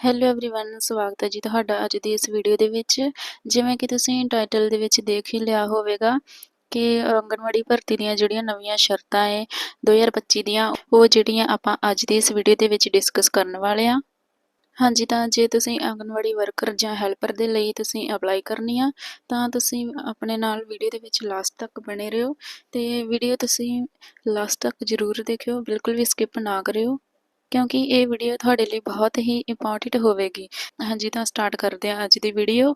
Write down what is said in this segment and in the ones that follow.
Hello everyone ਸਵਾਗਤ ਹੈ ਜੀ ਤੁਹਾਡਾ ਅੱਜ ਦੀ ਇਸ ਵੀਡੀਓ ਦੇ ਵਿੱਚ ਜਿਵੇਂ ਕਿ ਤੁਸੀਂ ਟਾਈਟਲ ਦੇ ਵਿੱਚ ਦੇਖ ਹੀ ਲਿਆ ਹੋਵੇਗਾ ਕਿ ਆਂਗਣਵਾੜੀ ਭਰਤੀ ਦੀਆਂ ਜਿਹੜੀਆਂ ਨਵੀਆਂ ਸ਼ਰਤਾਂ ਹੈ 2025 ਦੀਆਂ ਉਹ ਜਿਹੜੀਆਂ ਆਪਾਂ ਅੱਜ ਦੀ ਇਸ ਵੀਡੀਓ ਦੇ ਵਿੱਚ ਡਿਸਕਸ ਕਰਨ ਵਾਲੇ ਆ ਹਾਂਜੀ ਤਾਂ ਜੇ ਤੁਸੀਂ ਆਂਗਣਵਾੜੀ ਵਰਕਰ ਜਾਂ ਹੈਲਪਰ ਦੇ ਲਈ ਤੁਸੀਂ ਅਪਲਾਈ ਕਰਨੀ ਆ ਤਾਂ ਤੁਸੀਂ ਆਪਣੇ ਨਾਲ ਵੀਡੀਓ ਦੇ ਵਿੱਚ ਲਾਸਟ ਤੱਕ ਬਣੇ ਰਹੋ ਤੇ ਵੀਡੀਓ ਤੁਸੀਂ ਲਾਸਟ ਤੱਕ ਜ਼ਰੂਰ ਦੇਖਿਓ ਬਿਲਕੁਲ ਵੀ ਸਕਿਪ ਨਾ ਕਰਿਓ ਕਿਉਂਕਿ ਇਹ ਵੀਡੀਓ ਤੁਹਾਡੇ ਲਈ ਬਹੁਤ ਹੀ ਇੰਪੋਰਟੈਂਟ ਹੋਵੇਗੀ। ਹਾਂਜੀ, ਤਾਂ ਸਟਾਰਟ ਕਰਦੇ ਹਾਂ ਅੱਜ ਦੀ ਵੀਡੀਓ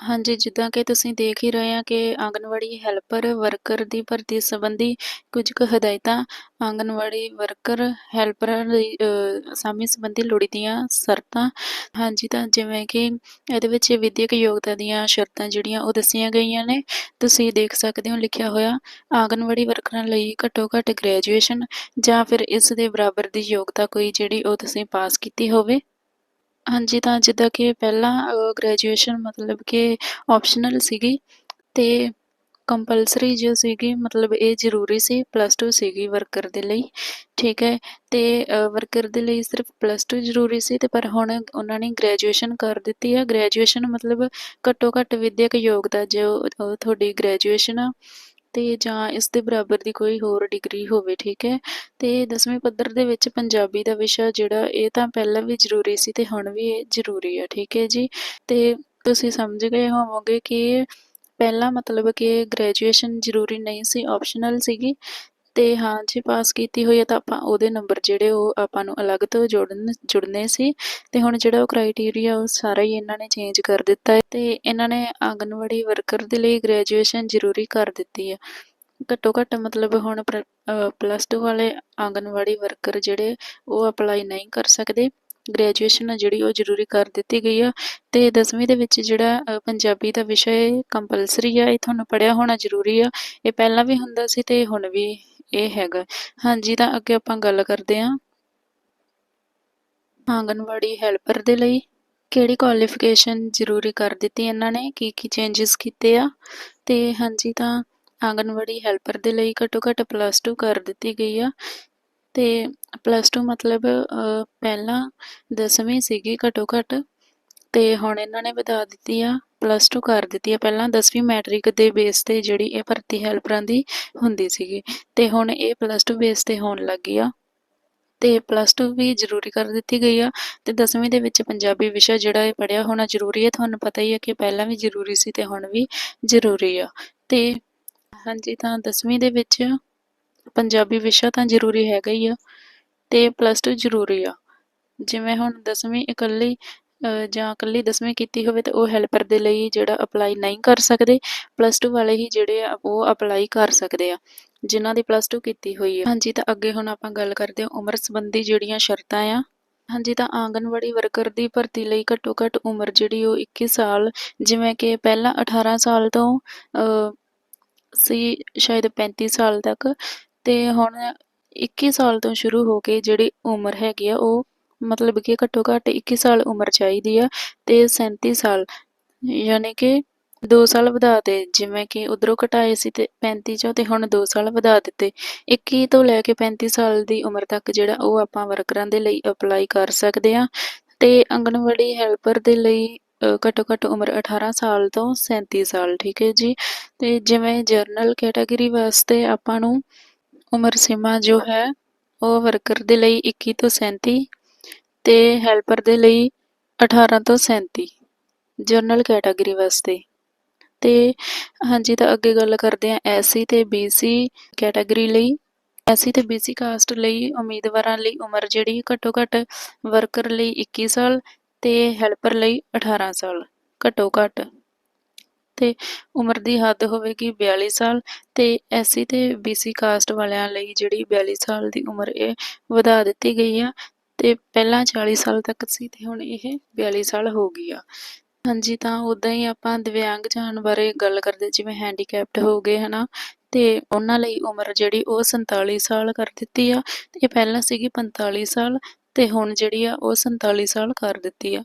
ਹਾਂਜੀ, ਜਿੱਦਾਂ ਕਿ ਤੁਸੀਂ ਦੇਖ ਹੀ ਰਹੇ ਆ ਕਿ ਆਂਗਨਵਾੜੀ ਹੈਲਪਰ, ਵਰਕਰ ਦੀ ਭਰਤੀ ਸੰਬੰਧੀ ਕੁਝ ਕੁ ਹਦਾਇਤਾਂ ਆਂਗਨਵਾੜੀ ਵਰਕਰ ਹੈਲਪਰਾਂ ਲਈ ਅਸਾਮੀ ਸੰਬੰਧੀ ਲੋੜੀਦੀਆਂ ਸ਼ਰਤਾਂ। ਹਾਂਜੀ, ਤਾਂ ਜਿਵੇਂ ਕਿ ਇਹਦੇ ਵਿੱਚ ਵਿਦਿਅਕ ਯੋਗਤਾ ਦੀਆਂ ਸ਼ਰਤਾਂ ਜਿਹੜੀਆਂ ਉਹ ਦੱਸੀਆਂ ਗਈਆਂ ਨੇ। ਤੁਸੀਂ ਦੇਖ ਸਕਦੇ ਹੋ, ਲਿਖਿਆ ਹੋਇਆ, ਆਂਗਨਵਾੜੀ ਵਰਕਰਾਂ ਲਈ ਘੱਟੋ ਘੱਟ ਗ੍ਰੈਜੂਏਸ਼ਨ ਜਾਂ ਫਿਰ ਇਸ ਦੇ ਬਰਾਬਰ ਦੀ ਯੋਗਤਾ ਕੋਈ ਜਿਹੜੀ ਉਹ ਤੁਸੀਂ ਪਾਸ ਕੀਤੀ ਹੋਵੇ। ਹਾਂਜੀ, ਤਾਂ ਜਿੱਦਾਂ ਕਿ ਪਹਿਲਾਂ ਗ੍ਰੈਜੂਏਸ਼ਨ ਮਤਲਬ ਕਿ ਆਪਸ਼ਨਲ ਸੀਗੀ ਤੇ ਕੰਪਲਸਰੀ ਜੋ ਸੀਗੀ, ਮਤਲਬ ਇਹ ਜ਼ਰੂਰੀ ਸੀ ਪਲੱਸ 2 ਸੀਗੀ ਵਰਕਰ ਦੇ ਲਈ, ਠੀਕ ਹੈ? ਤੇ ਵਰਕਰ ਦੇ ਲਈ ਸਿਰਫ ਪਲੱਸ 2 ਜ਼ਰੂਰੀ ਸੀ ਤੇ ਪਰ ਹੁਣ ਉਹਨਾਂ ਨੇ ਗ੍ਰੈਜੂਏਸ਼ਨ ਕਰ ਦਿੱਤੀ ਹੈ। ਗ੍ਰੈਜੂਏਸ਼ਨ ਮਤਲਬ ਘੱਟੋ ਘੱਟ ਵਿਦਿਅਕ ਯੋਗਤਾ ਜੋ ਤੁਹਾਡੀ ਗ੍ਰੈਜੂਏਸ਼ਨ ਆ ਤੇ ਜਾਂ ਇਸ ਦੇ ਬਰਾਬਰ ਦੀ ਕੋਈ ਹੋਰ ਡਿਗਰੀ ਹੋਵੇ, ਠੀਕ ਹੈ? ਤੇ 10ਵੀਂ ਪੱਧਰ ਦੇ ਵਿੱਚ ਪੰਜਾਬੀ ਦਾ ਵਿਸ਼ਾ ਜਿਹੜਾ, ਇਹ ਤਾਂ ਪਹਿਲਾਂ ਵੀ ਜ਼ਰੂਰੀ ਸੀ ਤੇ ਹੁਣ ਵੀ ਇਹ ਜ਼ਰੂਰੀ ਹੈ, ਠੀਕ ਹੈ ਜੀ? ਤੇ ਤੁਸੀਂ ਸਮਝ ਗਏ ਹੋਵੋਗੇ ਕਿ ਪਹਿਲਾਂ ਮਤਲਬ ਕਿ ਗ੍ਰੈਜੂਏਸ਼ਨ ਜ਼ਰੂਰੀ ਨਹੀਂ ਸੀ ਆਪਸ਼ਨਲ ਸੀਗੀ। ਤੇ ਹਾਂ, ਜੇ ਪਾਸ ਕੀਤੀ ਹੋਈ ਹੈ ਤਾਂ ਆਪਾਂ ਉਹਦੇ ਨੰਬਰ ਜਿਹੜੇ ਉਹ ਆਪਾਂ ਨੂੰ ਅਲੱਗ ਤੋਂ ਜੋੜਨ, ਜੁੜਨੇ ਸੀ। ਤੇ ਹੁਣ ਜਿਹੜਾ ਉਹ ਕ੍ਰਾਈਟੇਰੀਆ ਉਹ ਸਾਰਾ ਹੀ ਇਹਨਾਂ ਨੇ ਚੇਂਜ ਕਰ ਦਿੱਤਾ ਹੈ ਤੇ ਇਹਨਾਂ ਨੇ ਆਂਗਨਵਾੜੀ ਵਰਕਰ ਦੇ ਲਈ ਗ੍ਰੈਜੂਏਸ਼ਨ ਜ਼ਰੂਰੀ ਕਰ ਦਿੱਤੀ ਹੈ। ਘੱਟੋ ਘੱਟ ਮਤਲਬ ਹੁਣ ਪਲੱਸ 2 ਵਾਲੇ ਆਂਗਨਵਾੜੀ ਵਰਕਰ ਜਿਹੜੇ ਉਹ ਅਪਲਾਈ ਨਹੀਂ ਕਰ ਸਕਦੇ। ਗ੍ਰੈਜੂਏਸ਼ਨ ਜਿਹੜੀ ਉਹ ਜ਼ਰੂਰੀ ਕਰ ਦਿੱਤੀ ਗਈ ਆ ਤੇ 10ਵੀਂ ਦੇ ਵਿੱਚ ਜਿਹੜਾ ਪੰਜਾਬੀ ਦਾ ਵਿਸ਼ਾ ਕੰਪਲਸਰੀ ਆ, ਇਹ ਤੁਹਾਨੂੰ ਪੜਿਆ ਹੋਣਾ ਜ਼ਰੂਰੀ ਆ। ਇਹ ਪਹਿਲਾਂ ਵੀ ਹੁੰਦਾ ਸੀ ਤੇ ਹੁਣ ਵੀ ਇਹ ਹੈਗਾ। ਹਾਂਜੀ, ਤਾਂ ਅੱਗੇ ਆਪਾਂ ਗੱਲ ਕਰਦੇ ਹਾਂ। ਆਂਗਨਵਾੜੀ ਹੈਲਪਰ ਦੇ ਲਈ ਕਿਹੜੀ ਕੁਆਲੀਫਿਕੇਸ਼ਨ ਜ਼ਰੂਰੀ ਕਰ ਦਿੱਤੀ ਇਹਨਾਂ ਨੇ? ਕੀ ਕੀ ਚੇਂਜਸ ਕੀਤੇ ਆ? ਤੇ ਹਾਂਜੀ, ਤਾਂ ਆਂਗਨਵਾੜੀ ਹੈਲਪਰ ਦੇ ਲਈ ਘੱਟੋ ਘੱਟ ਪਲੱਸ 2 ਕਰ ਦਿੱਤੀ ਗਈ ਆ। ਤੇ ਪਲੱਸ 2 ਮਤਲਬ ਪਹਿਲਾਂ 10ਵੀਂ ਸੀਗੀ ਘੱਟੋ ਘੱਟ। ਤੇ ਹੁਣ ਇਹਨਾਂ ਨੇ ਵਧਾ ਦਿੱਤੀ ਆ। ਪਲੱਸ ਟੂ ਕਰ ਦਿੱਤੀ ਆ ਪਹਿਲਾਂ 10ਵੀਂ ਮੈਟ੍ਰਿਕ ਦੇ ਬੇਸ ਤੇ ਜਿਹੜੀ ਇਹ ਭਰਤੀ ਹੈਲਪਰਾਂ ਦੀ ਹੁੰਦੀ ਸੀਗੀ ਤੇ ਹੁਣ ਇਹ ਪਲੱਸ ਟੂ ਬੇਸ ਤੇ ਹੋਣ ਲੱਗੀ ਆ। ਤੇ ਪਲੱਸ 2 ਵੀ ਜ਼ਰੂਰੀ ਕਰ ਦਿੱਤੀ ਗਈ ਆ ਤੇ 10ਵੀਂ ਦੇ ਵਿੱਚ ਪੰਜਾਬੀ ਵਿਸ਼ਾ ਜਿਹੜਾ ਇਹ ਪੜਿਆ ਹੋਣਾ ਜ਼ਰੂਰੀ ਹੈ। ਤੁਹਾਨੂੰ ਪਤਾ ਹੀ ਹੈ ਕਿ ਪਹਿਲਾਂ ਵੀ ਜ਼ਰੂਰੀ ਸੀ ਤੇ ਹੁਣ ਵੀ ਜ਼ਰੂਰੀ ਆ। ਤੇ ਹਾਂਜੀ, ਤਾਂ 10ਵੀਂ ਦੇ ਵਿੱਚ ਪੰਜਾਬੀ ਵਿਸ਼ਾ ਤਾਂ ਜ਼ਰੂਰੀ ਹੈਗਾ ਹੀ ਆ ਤੇ ਪਲੱਸ 2 ਜ਼ਰੂਰੀ ਆ। ਜਿਵੇਂ ਹੁਣ 10ਵੀਂ ਇਕੱਲੀ ਜਾਂ ਇਕੱਲੀ 10ਵੀਂ ਕੀਤੀ ਹੋਵੇ ਤਾਂ ਉਹ ਹੈਲਪਰ ਦੇ ਲਈ ਜਿਹੜਾ ਅਪਲਾਈ ਨਹੀਂ ਕਰ ਸਕਦੇ ਪਲੱਸ 2 ਵਾਲੇ ਹੀ ਜਿਹੜੇ ਆ ਉਹ ਅਪਲਾਈ ਕਰ ਸਕਦੇ ਆ, ਜਿਨ੍ਹਾਂ ਦੀ ਪਲੱਸ 2 ਕੀਤੀ ਹੋਈ ਹੈ ਹਾਂਜੀ, ਤਾਂ ਅੱਗੇ ਹੁਣ ਆਪਾਂ ਗੱਲ ਕਰਦੇ ਹਾਂ ਉਮਰ ਸੰਬੰਧੀ ਜਿਹੜੀਆਂ ਸ਼ਰਤਾਂ ਆ। ਹਾਂਜੀ, ਤਾਂ ਆਂਗਨਵਾੜੀ ਵਰਕਰ ਦੀ ਭਰਤੀ ਲਈ ਘੱਟੋ ਘੱਟ ਉਮਰ ਜਿਹੜੀ ਉਹ 21 ਸਾਲ, ਜਿਵੇਂ ਕਿ ਪਹਿਲਾਂ 18 ਸਾਲ ਤੋਂ ਸੀ ਸ਼ਾਇਦ 35 ਸਾਲ ਤੱਕ, ਤੇ ਹੁਣ 21 ਸਾਲ ਤੋਂ ਸ਼ੁਰੂ ਹੋ ਕੇ ਜਿਹੜੀ ਉਮਰ ਹੈਗੀ ਆ ਉਹ ਮਤਲਬ ਕਿ ਘੱਟੋ ਘੱਟ 21 ਸਾਲ ਉਮਰ ਚਾਹੀਦੀ ਆ ਤੇ 37 ਸਾਲ, ਯਾਨੀ ਕਿ 2 ਸਾਲ ਵਧਾ ਦੇ, ਜਿਵੇਂ ਕਿ ਉਧਰੋਂ ਘਟਾਏ ਸੀ ਤੇ 35 ਚੋਂ ਤੇ ਹੁਣ 2 ਸਾਲ ਵਧਾ ਦਿੱਤੇ। 21 ਤੋਂ ਲੈ ਕੇ 35 ਸਾਲ ਦੀ ਉਮਰ ਤੱਕ ਜਿਹੜਾ ਉਹ ਆਪਾਂ ਵਰਕਰਾਂ ਦੇ ਲਈ ਅਪਲਾਈ ਕਰ ਸਕਦੇ ਆ। ਤੇ ਅੰਗਨਵਾੜੀ ਹੈਲਪਰ ਦੇ ਲਈ ਘੱਟੋ ਘੱਟ ਉਮਰ 18 ਸਾਲ ਤੋਂ 37 ਸਾਲ, ਠੀਕ ਹੈ ਜੀ? ਤੇ ਜਿਵੇਂ ਜਰਨਲ ਕੈਟਾਗਰੀ ਵਾਸਤੇ ਆਪਾਂ ਨੂੰ ਉਮਰ ਸੀਮਾ ਜੋ ਹੈ, ਉਹ ਵਰਕਰ ਦੇ ਲਈ 21 ਤੋਂ 37 ਤੇ ਹੈਲਪਰ ਦੇ ਲਈ 18 ਤੋਂ 37 ਜਨਰਲ ਕੈਟਾਗਰੀ ਵਾਸਤੇ। ਤੇ ਹਾਂਜੀ, ਤਾਂ ਅੱਗੇ ਗੱਲ ਕਰਦੇ ਹਾਂ ਐਸਸੀ ਤੇ ਬੀਸੀ ਕੈਟਾਗਰੀ ਲਈ। ਐਸਸੀ ਤੇ ਬੀਸੀ ਕਾਸਟ ਲਈ ਉਮੀਦਵਾਰਾਂ ਲਈ ਉਮਰ ਜਿਹੜੀ ਘੱਟੋ ਘੱਟ ਵਰਕਰ ਲਈ 21 ਸਾਲ ਤੇ ਹੈਲਪਰ ਲਈ 18 ਸਾਲ ਘੱਟੋ ਘੱਟ। ਤੇ ਉਮਰ ਦੀ ਹੱਦ ਹੋਵੇਗੀ 42 ਸਾਲ ਤੇ ਐਸਸੀ ਤੇ ਬੀਸੀ ਕਾਸਟ ਵਾਲਿਆਂ ਲਈ ਜਿਹੜੀ 42 ਸਾਲ ਦੀ ਉਮਰ ਇਹ ਵਧਾ ਦਿੱਤੀ ਗਈ ਆ ਤੇ ਪਹਿਲਾਂ 40 ਸਾਲ ਤੱਕ ਸੀ ਤੇ ਹੁਣ ਇਹ 42 ਸਾਲ ਹੋ ਗਈ ਆ। ਹਾਂਜੀ, ਤਾਂ ਉਦਾਂ ਹੀ ਆਪਾਂ ਦਿਵਿਆਂਗ ਜਾਣ ਬਾਰੇ ਗੱਲ ਕਰਦੇ, ਜਿਵੇਂ ਹੈਂਡੀਕੈਪਡ ਹੋ ਗਏ, ਹਨਾ? ਤੇ ਉਹਨਾਂ ਲਈ ਉਮਰ ਜਿਹੜੀ ਉਹ 47 ਸਾਲ ਕਰ ਦਿੱਤੀ ਆ ਇਹ ਪਹਿਲਾਂ ਸੀਗੀ 45 ਸਾਲ ਤੇ ਹੁਣ ਜਿਹੜੀ ਆ ਉਹ 47 ਸਾਲ ਕਰ ਦਿੱਤੀ ਆ।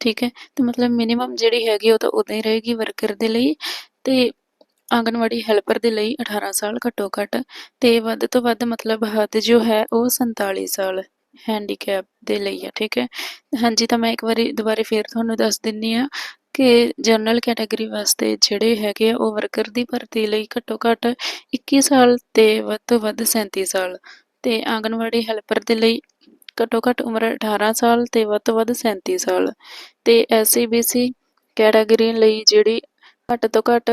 ਠੀਕ ਹੈ? ਤੇ ਮਤਲਬ ਮਿਨੀਮਮ ਜਿਹੜੀ ਹੈਗੀ ਉਹ ਤਾਂ ਉਦਾਂ ਹੀ ਰਹੇਗੀ ਵਰਕਰ ਦੇ ਲਈ ਤੇ ਆਂਗਨਵਾੜੀ ਹੈਲਪਰ ਦੇ ਲਈ 18 ਸਾਲ ਘੱਟੋ ਘੱਟ ਤੇ ਵੱਧ ਤੋਂ ਵੱਧ ਮਤਲਬ ਹੱਦ ਜੋ ਹੈ ਉਹ 47 ਸਾਲ। ਹੈਂਡੀਕੈਪ ਦੇ ਲਈ ਆ, ਠੀਕ ਹੈ? ਹਾਂਜੀ, ਤਾਂ ਮੈਂ ਇੱਕ ਵਾਰੀ ਦੁਬਾਰੇ ਫੇਰ ਤੁਹਾਨੂੰ ਦੱਸ ਦਿੰਨੀ ਆ ਕਿ ਜਨਰਲ ਕੈਟਾਗਰੀ ਵਾਸਤੇ ਜਿਹੜੇ ਹੈਗੇ ਆ, ਉਹ ਵਰਕਰ ਦੀ ਭਰਤੀ ਲਈ ਘੱਟੋ ਘੱਟ 21 ਸਾਲ ਤੇ ਵੱਧ ਤੋਂ ਵੱਧ 37 ਸਾਲ ਤੇ ਆਂਗਨਵਾੜੀ ਹੈਲਪਰ ਦੇ ਲਈ ਘੱਟੋ ਘੱਟ ਉਮਰ 18 ਸਾਲ ਤੇ ਵੱਧ ਤੋਂ ਵੱਧ 37 ਸਾਲ ਤੇ ਐਸਸੀਬੀਸੀ ਕੈਟਾਗਰੀ ਲਈ ਜਿਹੜੀ ਘੱਟ ਤੋਂ ਘੱਟ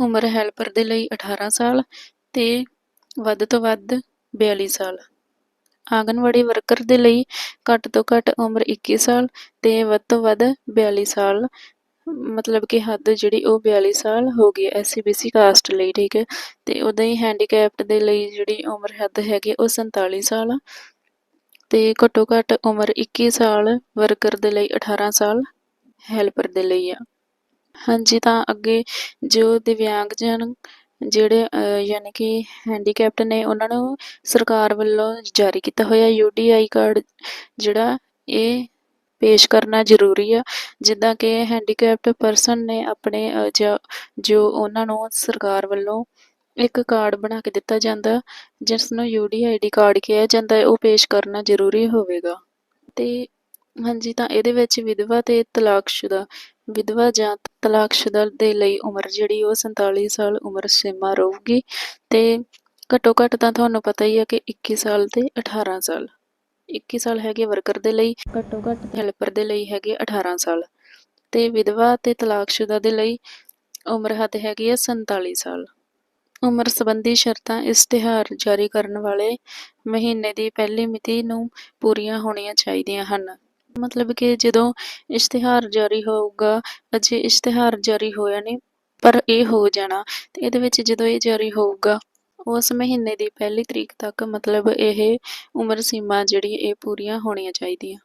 ਉਮਰ ਹੈਲਪਰ ਦੇ ਲਈ 18 ਸਾਲ ਤੇ ਵੱਧ ਤੋਂ ਵੱਧ 42 ਸਾਲ। ਆਂਗਨਵਾੜੀ ਵਰਕਰ ਦੇ ਲਈ ਘੱਟ ਤੋਂ ਘੱਟ ਉਮਰ 21 ਸਾਲ ਤੇ ਵੱਧ ਤੋਂ ਵੱਧ 42 ਸਾਲ, ਮਤਲਬ ਕਿ ਹੱਦ ਜਿਹੜੀ ਉਹ 42 ਸਾਲ ਹੋ ਗਈ ਐਸਸੀਬੀਸੀ ਕਾਸਟ ਲਈ, ਠੀਕ ਹੈ। ਤੇ ਉਦਾਂ ਹੀ ਹੈਂਡੀਕੈਪਡ ਦੇ ਲਈ ਜਿਹੜੀ ਉਮਰ ਹੱਦ ਹੈਗੀ ਉਹ 47 ਸਾਲ ਆ। ਤੇ ਘੱਟੋ ਘੱਟ ਉਮਰ 21 ਸਾਲ ਵਰਕਰ ਦੇ ਲਈ 18 ਸਾਲ ਹੈਲਪਰ ਦੇ ਲਈ ਆ। ਹਾਂਜੀ, ਤਾਂ ਅੱਗੇ ਜੋ ਦਿਵਿਆਂਗਜਨ ਜਿਹੜੇ ਯਾਨੀ ਕਿ ਹੈਂਡੀਕੈਪਟ ਨੇ, ਉਹਨਾਂ ਨੂੰ ਸਰਕਾਰ ਵੱਲੋਂ ਜਾਰੀ ਕੀਤਾ ਹੋਇਆ ਯੂਡੀਆਈ ਕਾਰਡ ਜਿਹੜਾ ਇਹ ਪੇਸ਼ ਕਰਨਾ ਜ਼ਰੂਰੀ ਆ। ਜਿੱਦਾਂ ਕਿ ਹੈਂਡੀਕੈਪਟ ਪਰਸਨ ਨੇ ਆਪਣੇ ਜਾਂ, ਜੋ ਉਹਨਾਂ ਨੂੰ ਸਰਕਾਰ ਵੱਲੋਂ ਇੱਕ ਕਾਰਡ ਬਣਾ ਕੇ ਦਿੱਤਾ ਜਾਂਦਾ, ਜਿਸ ਨੂੰ ਯੂਡੀਆਈਡੀ ਕਾਰਡ ਕਿਹਾ ਜਾਂਦਾ ਹੈ ਉਹ ਪੇਸ਼ ਕਰਨਾ ਜ਼ਰੂਰੀ ਹੋਵੇਗਾ। ਤੇ ਹਾਂਜੀ, ਤਾਂ ਇਹਦੇ ਵਿੱਚ ਵਿਧਵਾ ਤੇ ਤਲਾਕਸ਼ੁਦਾ ਵਿਧਵਾ ਜਾਂ ਤਲਾਕਸ਼ੁਦਾ ਦੇ ਲਈ ਉਮਰ ਜਿਹੜੀ ਉਹ 47 ਸਾਲ ਉਮਰ ਸੀਮਾ ਰਹੂਗੀ ਤੇ ਘੱਟੋ ਘੱਟ ਤਾਂ ਤੁਹਾਨੂੰ ਪਤਾ ਹੀ ਹੈ ਕਿ 21 ਸਾਲ ਤੇ 18 ਸਾਲ। 21 ਸਾਲ ਹੈਗੇ ਵਰਕਰ ਦੇ ਲਈ, ਘੱਟੋ ਘੱਟ ਹੈਲਪਰ ਦੇ ਲਈ ਹੈਗੇ 18 ਸਾਲ। ਤੇ ਵਿਧਵਾ ਤੇ ਤਲਾਕਸ਼ੁਦਾ ਦੇ ਲਈ ਉਮਰ ਹੱਦ ਹੈਗੀ ਹੈ 47 ਸਾਲ। ਉਮਰ ਸੰਬੰਧੀ ਸ਼ਰਤਾਂ ਇਸ਼ਤਿਹਾਰ ਜਾਰੀ ਕਰਨ ਵਾਲੇ ਮਹੀਨੇ ਦੀ ਪਹਿਲੀ ਮਿਤੀ ਨੂੰ ਪੂਰੀਆਂ ਹੋਣੀਆਂ ਚਾਹੀਦੀਆਂ ਹਨ। ਮਤਲਬ ਕਿ ਜਦੋਂ ਇਸ਼ਤਿਹਾਰ ਜਾਰੀ ਹੋਊਗਾ, ਅਜੇ ਇਸ਼ਤਿਹਾਰ ਜਾਰੀ ਹੋਇਆ ਨਹੀਂ, ਪਰ ਇਹ ਹੋ ਜਾਣਾ। ਤੇ ਇਹਦੇ ਵਿੱਚ ਜਦੋਂ ਇਹ ਜਾਰੀ ਹੋਊਗਾ, ਉਸ ਮਹੀਨੇ ਦੀ ਪਹਿਲੀ ਤਰੀਕ ਤੱਕ ਮਤਲਬ ਇਹ ਉਮਰ ਸੀਮਾ ਜਿਹੜੀ ਇਹ ਪੂਰੀਆਂ ਹੋਣੀਆਂ ਚਾਹੀਦੀਆਂ।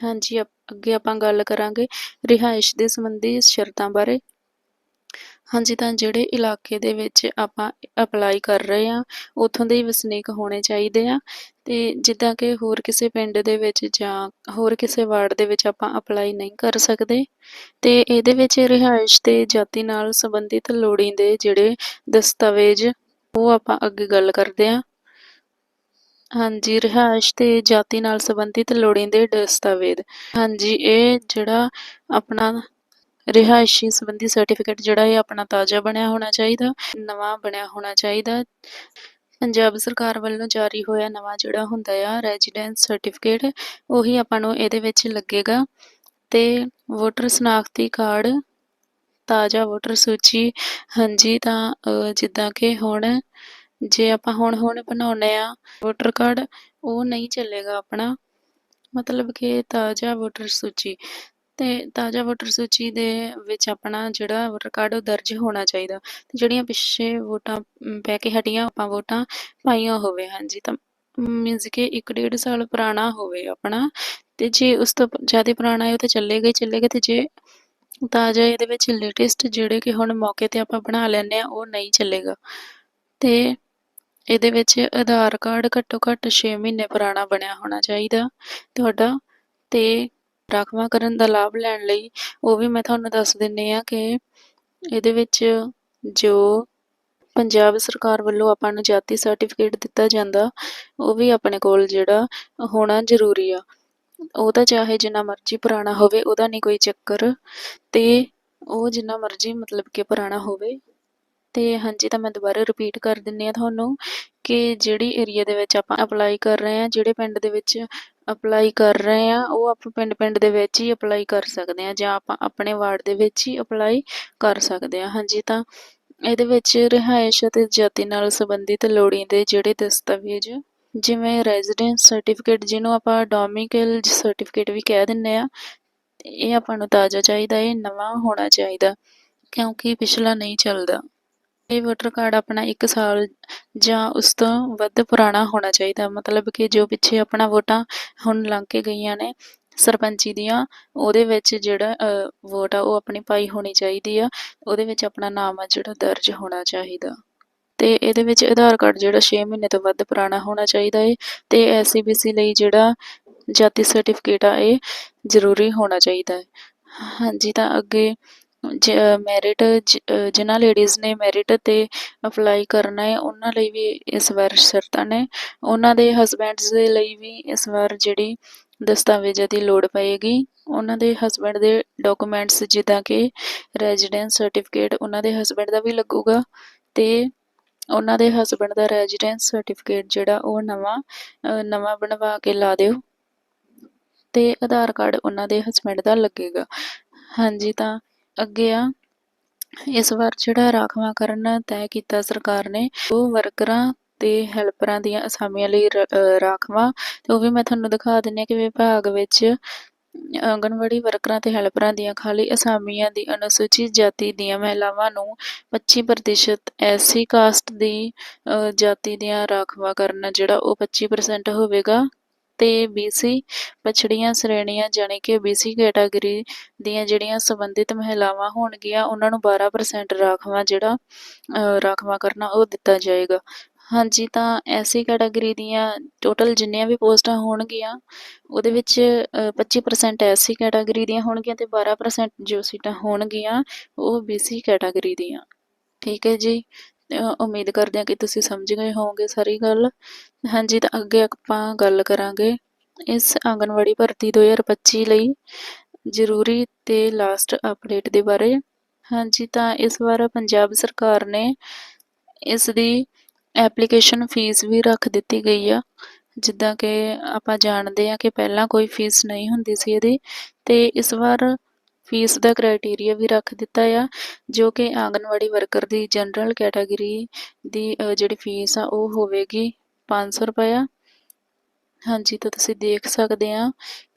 ਹਾਂਜੀ ਅੱਗੇ ਆਪਾਂ ਗੱਲ ਕਰਾਂਗੇ ਰਿਹਾਇਸ਼ ਦੇ ਸੰਬੰਧੀ ਸ਼ਰਤਾਂ ਬਾਰੇ। ਹਾਂਜੀ, ਤਾਂ ਜਿਹੜੇ ਇਲਾਕੇ ਦੇ ਵਿੱਚ ਆਪਾਂ ਅਪਲਾਈ ਕਰ ਰਹੇ ਆ ਉੱਥੋਂ ਦੇ ਹੀ ਵਸਨੀਕ ਹੋਣੇ ਚਾਹੀਦੇ ਆ। ਤੇ ਜਿੱਦਾਂ ਕਿ ਹੋਰ ਕਿਸੇ ਪਿੰਡ ਦੇ ਵਿੱਚ ਜਾਂ ਹੋਰ ਕਿਸੇ ਵਾਰਡ ਦੇ ਵਿੱਚ ਆਪਾਂ ਅਪਲਾਈ ਨਹੀਂ ਕਰ ਸਕਦੇ। ਤੇ ਇਹਦੇ ਵਿੱਚ ਰਿਹਾਇਸ਼ ਤੇ ਜਾਤੀ ਨਾਲ ਸੰਬੰਧਿਤ ਲੋੜੀਂਦੇ ਜਿਹੜੇ ਦਸਤਾਵੇਜ਼, ਉਹ ਆਪਾਂ ਅੱਗੇ ਗੱਲ ਕਰਦੇ ਆ ਹਾਂਜੀ, ਰਿਹਾਇਸ਼ ਤੇ ਜਾਤੀ ਨਾਲ ਸੰਬੰਧਿਤ ਲੋੜੀਂਦੇ ਦਸਤਾਵੇਜ਼। ਹਾਂਜੀ, ਇਹ ਜਿਹੜਾ ਆਪਣਾ ਰਿਹਾਇਸ਼ੀ ਸੰਬੰਧੀ ਸਰਟੀਫਿਕੇਟ ਜਿਹੜਾ ਇਹ ਆਪਣਾ ਤਾਜ਼ਾ ਬਣਿਆ ਹੋਣਾ ਚਾਹੀਦਾ, ਨਵਾਂ ਬਣਿਆ ਹੋਣਾ ਚਾਹੀਦਾ। ਪੰਜਾਬ ਸਰਕਾਰ ਵੱਲੋਂ ਜਾਰੀ ਹੋਇਆ ਨਵਾਂ ਜਿਹੜਾ ਹੁੰਦਾ ਆ ਰੈਜ਼ੀਡੈਂਸ ਸਰਟੀਫਿਕੇਟ ਉਹੀ ਆਪਾਂ ਨੂੰ ਇਹਦੇ ਵਿੱਚ ਲੱਗੇਗਾ। ਤੇ ਵੋਟਰ ਸ਼ਨਾਖਤੀ ਕਾਰਡ, ਤਾਜ਼ਾ ਵੋਟਰ ਸੂਚੀ, ਹਾਂਜੀ ਤਾਂ ਜਿੱਦਾਂ ਕਿ ਹੁਣ, ਜੇ ਆਪਾਂ ਹੁਣ ਹੁਣ ਬਣਾਉਣੇ ਆ ਵੋਟਰ ਕਾਰਡ, ਉਹ ਨਹੀਂ ਚੱਲੇਗਾ ਆਪਣਾ। ਮਤਲਬ ਕਿ ਤਾਜ਼ਾ ਵੋਟਰ ਸੂਚੀ। ਤੇ ਤਾਜ਼ਾ ਵੋਟਰ ਸੂਚੀ ਦੇ ਵਿੱਚ ਆਪਣਾ ਜਿਹੜਾ ਵੋਟਰ ਕਾਰਡ, ਉਹ ਦਰਜ ਹੋਣਾ ਚਾਹੀਦਾ। ਤੇ ਜਿਹੜੀਆਂ ਪਿੱਛੇ ਵੋਟਾਂ ਪੈ ਕੇ ਹਟੀਆਂ ਆਪਾਂ ਵੋਟਾਂ, ਪਾਈਆਂ ਹੋਵੇ, ਹਾਂਜੀ, ਤਾਂ ਮੀਨਸ ਕਿ ਇੱਕ ਡੇਢ ਸਾਲ ਪੁਰਾਣਾ ਹੋਵੇ ਆਪਣਾ। ਤੇ ਜੇ ਉਸ ਤੋਂ ਜ਼ਿਆਦਾ ਪੁਰਾਣਾ ਹੈ, ਉਹ ਤਾਂ ਚੱਲੇਗਾ ਹੀ ਚੱਲੇਗਾ ਤੇ ਜੇ ਤਾਜ਼ਾ ਇਹਦੇ ਵਿੱਚ ਲੇਟੈਸਟ ਜਿਹੜੇ ਕਿ ਹੁਣ ਮੌਕੇ ਤੇ ਆਪਾਂ ਬਣਾ ਲੈਂਦੇ ਆ ਉਹ ਨਹੀਂ ਚੱਲੇਗਾ। ਤੇ ਇਹਦੇ ਵਿੱਚ ਆਧਾਰ ਕਾਰਡ ਘੱਟੋ ਘੱਟ 6 ਮਹੀਨੇ ਪੁਰਾਣਾ ਬਣਿਆ ਹੋਣਾ ਚਾਹੀਦਾ ਤੁਹਾਡਾ। ਤੇ ਰਾਖਵਾਂਕਰਨ ਦਾ ਲਾਭ ਲੈਣ ਲਈ, ਉਹ ਵੀ ਮੈਂ ਤੁਹਾਨੂੰ ਦੱਸ ਦਿੰਨੀ ਆ ਕਿ ਇਹਦੇ ਵਿੱਚ ਜੋ ਪੰਜਾਬ ਸਰਕਾਰ ਵੱਲੋਂ ਆਪਾਂ ਨੂੰ ਜਾਤੀ ਸਰਟੀਫਿਕੇਟ ਦਿੱਤਾ ਜਾਂਦਾ, ਉਹ ਵੀ ਆਪਣੇ ਕੋਲ ਜਿਹੜਾ ਹੋਣਾ ਜ਼ਰੂਰੀ ਆ। ਉਹ ਤਾਂ ਚਾਹੇ ਜਿੰਨਾ ਮਰਜ਼ੀ ਪੁਰਾਣਾ ਹੋਵੇ, ਉਹਦਾ ਨਹੀਂ ਕੋਈ ਚੱਕਰ। ਤੇ ਉਹ ਜਿੰਨਾ ਮਰਜ਼ੀ ਮਤਲਬ ਕਿ ਪੁਰਾਣਾ ਹੋਵੇ। ਤੇ ਹਾਂਜੀ, ਤਾਂ ਮੈਂ ਦੁਬਾਰਾ ਰਿਪੀਟ ਕਰ ਦਿੰਨੀ ਆ ਤੁਹਾਨੂੰ ਕਿ ਜਿਹੜੀ ਏਰੀਆ ਦੇ ਵਿੱਚ ਆਪਾਂ ਅਪਲਾਈ ਕਰ ਰਹੇ ਹਾਂ, ਜਿਹੜੇ ਪਿੰਡ ਦੇ ਵਿੱਚ ਅਪਲਾਈ ਕਰ ਰਹੇ ਹਾਂ, ਉਹ ਆਪਾਂ ਪਿੰਡ ਪਿੰਡ ਦੇ ਵਿੱਚ ਹੀ ਅਪਲਾਈ ਕਰ ਸਕਦੇ ਹਾਂ ਜਾਂ ਆਪਾਂ ਆਪਣੇ ਵਾਰਡ ਦੇ ਵਿੱਚ ਹੀ ਅਪਲਾਈ ਕਰ ਸਕਦੇ ਹਾਂ। ਹਾਂਜੀ, ਤਾਂ ਇਹਦੇ ਵਿੱਚ ਰਿਹਾਇਸ਼ ਅਤੇ ਜਾਤੀ ਨਾਲ ਸੰਬੰਧਿਤ ਲੋੜੀਂਦੇ ਜਿਹੜੇ ਦਸਤਾਵੇਜ਼, ਜਿਵੇਂ ਰੈਜ਼ੀਡੈਂਸ ਸਰਟੀਫਿਕੇਟ ਜਿਹਨੂੰ ਆਪਾਂ ਡੋਮਿਕਲ ਸਰਟੀਫਿਕੇਟ ਵੀ ਕਹਿ ਦਿੰਨੇ ਆ ਇਹ ਆਪਾਂ ਨੂੰ ਤਾਜ਼ਾ ਚਾਹੀਦਾ, ਇਹ ਨਵਾਂ ਹੋਣਾ ਚਾਹੀਦਾ, ਕਿਉਂਕਿ ਪਿਛਲਾ ਨਹੀਂ ਚੱਲਦਾ। ਇਹ ਵੋਟਰ ਕਾਰਡ ਆਪਣਾ 1 ਸਾਲ ਜਾਂ ਉਸ ਤੋਂ ਵੱਧ ਪੁਰਾਣਾ ਹੋਣਾ ਚਾਹੀਦਾ। ਮਤਲਬ ਕਿ ਜੋ ਪਿੱਛੇ ਆਪਣਾ ਵੋਟਾਂ ਹੁਣ ਲੰਘ ਕੇ ਗਈਆਂ ਨੇ ਸਰਪੰਚੀ ਦੀਆਂ, ਉਹਦੇ ਵਿੱਚ ਜਿਹੜਾ ਵੋਟ ਆ ਉਹ ਆਪਣੀ ਪਾਈ ਹੋਣੀ ਚਾਹੀਦੀ ਆ। ਉਹਦੇ ਵਿੱਚ ਆਪਣਾ ਨਾਮ ਆ ਜਿਹੜਾ ਦਰਜ ਹੋਣਾ ਚਾਹੀਦਾ। ਤੇ ਇਹਦੇ ਵਿੱਚ ਆਧਾਰ ਕਾਰਡ ਜਿਹੜਾ 6 ਮਹੀਨੇ ਤੋਂ ਵੱਧ ਪੁਰਾਣਾ ਹੋਣਾ ਚਾਹੀਦਾ ਹੈ ਤੇ ਐਸਸੀਬੀਸੀ ਲਈ ਜਿਹੜਾ ਜਾਤੀ ਸਰਟੀਫਿਕੇਟ ਆ ਇਹ ਜ਼ਰੂਰੀ ਹੋਣਾ ਚਾਹੀਦਾ ਹੈ ਹਾਂਜੀ, ਤਾਂ ਅੱਗੇ ਮੈਰਿਟ ਜਿਨ੍ਹਾਂ ਲੇਡੀਜ਼ ਨੇ ਮੈਰਿਟ ਤੇ ਅਪਲਾਈ ਕਰਨਾ ਹੈ, ਉਹਨਾਂ ਲਈ ਵੀ ਇਸ ਵਾਰ ਸ਼ਰਤਾਂ ਨੇ। ਉਹਨਾਂ ਦੇ ਹਸਬੈਂਡਸ ਦੇ ਲਈ ਵੀ ਇਸ ਵਾਰ ਜਿਹੜੀ ਦਸਤਾਵੇਜ਼ਾਂ ਦੀ ਲੋੜ ਪਏਗੀ। ਉਹਨਾਂ ਦੇ ਹਸਬੈਂਡ ਦੇ ਡਾਕੂਮੈਂਟਸ ਜਿੱਦਾਂ ਕਿ ਰੈਜ਼ੀਡੈਂਸ ਸਰਟੀਫਿਕੇਟ ਉਹਨਾਂ ਦੇ ਹਸਬੈਂਡ ਦਾ ਵੀ ਲੱਗੂਗਾ ਤੇ ਉਹਨਾਂ ਦੇ ਹਸਬੈਂਡ ਦਾ ਰੈਜ਼ੀਡੈਂਸ ਸਰਟੀਫਿਕੇਟ ਜਿਹੜਾ ਉਹ ਨਵਾਂ ਨਵਾਂ ਬਣਵਾ ਕੇ ਲਾ ਦਿਓ ਤੇ ਆਧਾਰ ਕਾਰਡ ਉਹਨਾਂ ਦੇ ਹਸਬੈਂਡ ਦਾ ਲੱਗੇਗਾ। ਹਾਂਜੀ, ਤਾਂ ਅੱਗੇ ਆ। ਇਸ ਵਾਰ ਜਿਹੜਾ ਰਾਖਵਾਂਕਰਨ ਤੈਅ ਕੀਤਾ ਸਰਕਾਰ ਨੇ, ਉਹ ਵਰਕਰਾਂ ਤੇ ਹੈਲਪਰਾਂ ਦੀਆਂ ਅਸਾਮੀਆਂ ਲਈ ਰਾਖਵਾਂ। ਤੇ ਉਹ ਵੀ ਮੈਂ ਤੁਹਾਨੂੰ ਦਿਖਾ ਦਿੰਨੀ ਕਿ ਵਿਭਾਗ ਵਿੱਚ ਆਂਗਣਵਾੜੀ ਵਰਕਰਾਂ ਤੇ ਹੈਲਪਰਾਂ ਦੀਆਂ ਖਾਲੀ ਅਸਾਮੀਆਂ ਦੀ ਅਨੁਸੂਚਿਤ ਜਾਤੀ ਦੀਆਂ ਮਹਿਲਾਵਾਂ ਨੂੰ 25% ਐਸੀ ਕਾਸਟ ਦੀ ਜਾਤੀ ਦੀਆਂ ਰਾਖਵਾ ਕਰਨਾ, ਜਿਹੜਾ ਉਹ 25% ਹੋਵੇਗਾ। ਤੇ BC ਪਛੜੀਆਂ ਸ਼੍ਰੇਣੀਆਂ ਜਾਨੀ ਕਿ BC ਕੈਟਾਗਰੀ ਦੀਆਂ ਜਿਹੜੀਆਂ ਸੰਬੰਧਿਤ ਮਹਿਲਾਵਾਂ ਹੋਣਗੀਆਂ, ਉਹਨਾਂ ਨੂੰ 12% ਰਾਖਵਾ ਜਿਹੜਾ ਰਾਖਵਾ ਕਰਨਾ ਉਹ ਦਿੱਤਾ ਜਾਏਗਾ। ਹਾਂਜੀ, ਤਾਂ ਐਸੀ ਕੈਟਾਗਰੀ ਦੀਆਂ ਟੋਟਲ ਜਿੰਨੀਆਂ ਵੀ ਪੋਸਟਾਂ ਹੋਣਗੀਆਂ, ਉਹਦੇ ਵਿੱਚ 25% ਐਸੀ ਕੈਟਾਗਰੀ ਦੀਆਂ ਹੋਣਗੀਆਂ ਤੇ 12% ਜੋ ਸੀਟਾਂ ਹੋਣਗੀਆਂ, ਉਹ BC ਕੈਟਾਗਰੀ ਦੀਆਂ। ਠੀਕ ਹੈ ਜੀ? ਉਮੀਦ ਕਰਦੇ ਹਾਂ ਕਿ ਤੁਸੀਂ ਸਮਝ ਗਏ ਹੋਵੋਗੇ ਸਾਰੀ ਗੱਲ। ਹਾਂਜੀ, ਤਾਂ ਅੱਗੇ ਆਪਾਂ ਗੱਲ ਕਰਾਂਗੇ। ਇਸ ਆਂਗਨਵਾੜੀ ਭਰਤੀ 2025 ਲਈ ਜ਼ਰੂਰੀ ਤੇ ਲਾਸਟ ਅਪਡੇਟ ਦੇ ਬਾਰੇ। ਹਾਂਜੀ, ਤਾਂ ਇਸ ਵਾਰ ਪੰਜਾਬ ਸਰਕਾਰ ਨੇ ਇਸ ਦੀ ਐਪਲੀਕੇਸ਼ਨ ਫੀਸ ਵੀ ਰੱਖ ਦਿੱਤੀ ਗਈ ਆ। ਜਿੱਦਾਂ ਕਿ ਆਪਾਂ ਜਾਣਦੇ ਆ ਕਿ ਪਹਿਲਾਂ ਕੋਈ ਫੀਸ ਨਹੀਂ ਹੁੰਦੀ ਸੀ ਇਹਦੀ। ਤੇ ਇਸ ਵਾਰ ਫੀਸ ਦਾ ਕ੍ਰਾਈਟੇਰੀਆ ਵੀ ਰੱਖ ਦਿੱਤਾ ਆ, ਜੋ ਕਿ ਆਂਗਨਵਾੜੀ ਵਰਕਰ ਦੀ ਜਨਰਲ ਕੈਟਾਗਰੀ ਦੀ ਜਿਹੜੀ ਫੀਸ ਆ, ਉਹ ਹੋਵੇਗੀ 500 ਰੁਪਇਆ। ਹਾਂਜੀ, ਤਾਂ ਤੁਸੀਂ ਦੇਖ ਸਕਦੇ ਆ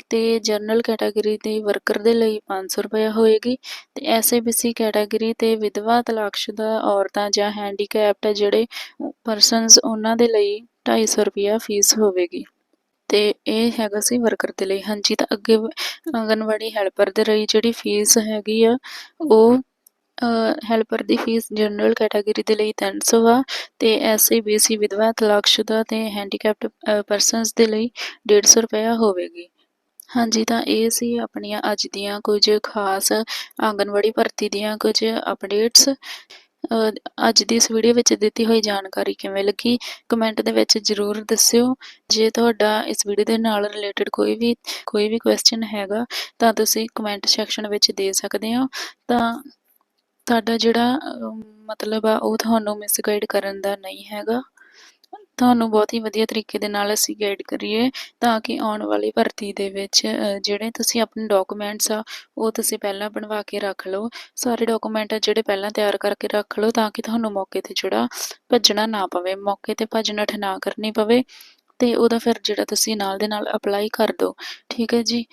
ਤੇ ਜਨਰਲ ਕੈਟਾਗਰੀ ਦੇ ਵਰਕਰ ਦੇ ਲਈ 500 ਰੁਪਏ ਹੋਏਗੀ ਤੇ ਐਸਏਬੀਸੀ ਕੈਟਾਗਰੀ ਤੇ ਵਿਧਵਾ ਤਲਾਕਸ਼ੁਦਾ ਔਰਤਾਂ ਜਾਂ ਹੈਂਡੀਕੈਪਡ ਜਿਹੜੇ ਪਰਸਨਸ ਉਹਨਾਂ ਦੇ ਲਈ 250 ਰੁਪਏ ਫੀਸ ਹੋਵੇਗੀ। ਤੇ ਇਹ ਹੈਗਾ ਸੀ ਵਰਕਰ ਦੇ ਲਈ। ਹਾਂਜੀ, ਤਾਂ ਅੱਗੇ ਆਂਗਨਵਾੜੀ ਹੈਲਪਰ ਦੇ ਲਈ ਜਿਹੜੀ ਫੀਸ ਹੈਗੀ ਆ, ਉਹ ਹੈਲਪਰ ਦੀ ਫੀਸ ਜਨਰਲ ਕੈਟਾਗਰੀ ਦੇ ਲਈ 300 ਆ ਤੇ ਐਸਸੀ ਬੀਸੀ ਵਿਧਵਾ ਤਲਾਕਸ਼ੁਦਾ ਤੇ ਹੈਂਡੀਕੈਪਡ ਪਰਸਨਸ ਦੇ ਲਈ 150 ਰੁਪਇਆ ਹੋਵੇਗੀ। ਹਾਂਜੀ, ਤਾਂ ਇਹ ਸੀ ਆਪਣੀਆਂ ਅੱਜ ਦੀਆਂ ਕੁਝ ਖਾਸ ਆਂਗਨਵਾੜੀ ਭਰਤੀ ਦੀਆਂ ਕੁਝ ਅਪਡੇਟਸ ਅੱਜ ਦੀ ਇਸ ਵੀਡੀਓ ਵਿੱਚ ਦਿੱਤੀ ਹੋਈ ਜਾਣਕਾਰੀ ਕਿਵੇਂ ਲੱਗੀ ਕਮੈਂਟ ਦੇ ਵਿੱਚ ਜ਼ਰੂਰ ਦੱਸਿਓ। ਜੇ ਤੁਹਾਡਾ ਇਸ ਵੀਡੀਓ ਦੇ ਨਾਲ ਰਿਲੇਟਡ ਕੋਈ ਵੀ ਕੋਈ ਵੀ ਕੁਐਸਚਨ ਹੈਗਾ, ਤਾਂ ਤੁਸੀਂ ਕਮੈਂਟ ਸੈਕਸ਼ਨ ਵਿੱਚ ਦੇ ਸਕਦੇ ਹੋ। ਤਾਂ ਤੁਹਾਡਾ ਜਿਹੜਾ ਮਤਲਬ ਆ, ਉਹ ਤੁਹਾਨੂੰ ਮਿਸਗਾਈਡ ਕਰਨ ਦਾ ਨਹੀਂ ਹੈਗਾ। ਤੁਹਾਨੂੰ ਬਹੁਤ ਹੀ ਵਧੀਆ ਤਰੀਕੇ ਦੇ ਨਾਲ ਅਸੀਂ ਗਾਈਡ ਕਰੀਏ ਤਾਂ ਕਿ ਆਉਣ ਵਾਲੀ ਭਰਤੀ ਦੇ ਵਿੱਚ ਜਿਹੜੇ ਤੁਸੀਂ ਆਪਣੇ ਡਾਕੂਮੈਂਟਸ ਆ, ਉਹ ਤੁਸੀਂ ਪਹਿਲਾਂ ਬਣਵਾ ਕੇ ਰੱਖ ਲਓ। ਸਾਰੇ ਡਾਕੂਮੈਂਟ ਜਿਹੜੇ ਪਹਿਲਾਂ ਤਿਆਰ ਕਰਕੇ ਰੱਖ ਲਓ ਤਾਂ ਕਿ ਤੁਹਾਨੂੰ ਮੌਕੇ ਤੇ ਜਿਹੜਾ ਭੱਜਣਾ ਨਾ ਪਵੇ, ਮੌਕੇ ਤੇ ਭੱਜਣਾ ਨਾ ਕਰਨੀ ਪਵੇ ਤੇ ਉਹਦਾ ਫਿਰ ਜਿਹੜਾ ਤੁਸੀਂ ਨਾਲ ਦੇ ਨਾਲ ਅਪਲਾਈ ਕਰ ਦਿਓ। ਠੀਕ ਹੈ ਜੀ?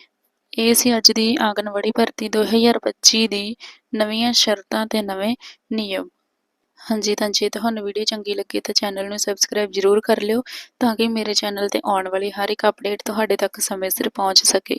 ਇਹ ਸੀ ਅੱਜ ਦੀ ਆਂਗਨਵਾੜੀ ਭਰਤੀ 2025 ਦੀ ਨਵੀਆਂ ਸ਼ਰਤਾਂ ਤੇ ਨਵੇਂ ਨਿਯਮ। ਹਾਂਜੀ ਤਾਂ ਜੇ ਤੁਹਾਨੂੰ ਵੀਡੀਓ ਚੰਗੀ ਲੱਗੀ ਤਾਂ ਚੈਨਲ ਨੂੰ ਸਬਸਕ੍ਰਾਈਬ ਜ਼ਰੂਰ ਕਰ ਲਿਓ ਤਾਂ ਕਿ ਮੇਰੇ ਚੈਨਲ ਤੇ ਆਉਣ ਵਾਲੀ ਹਰ ਇੱਕ ਅਪਡੇਟ ਤੁਹਾਡੇ ਤੱਕ ਸਮੇਂ ਸਿਰ ਪਹੁੰਚ ਸਕੇ।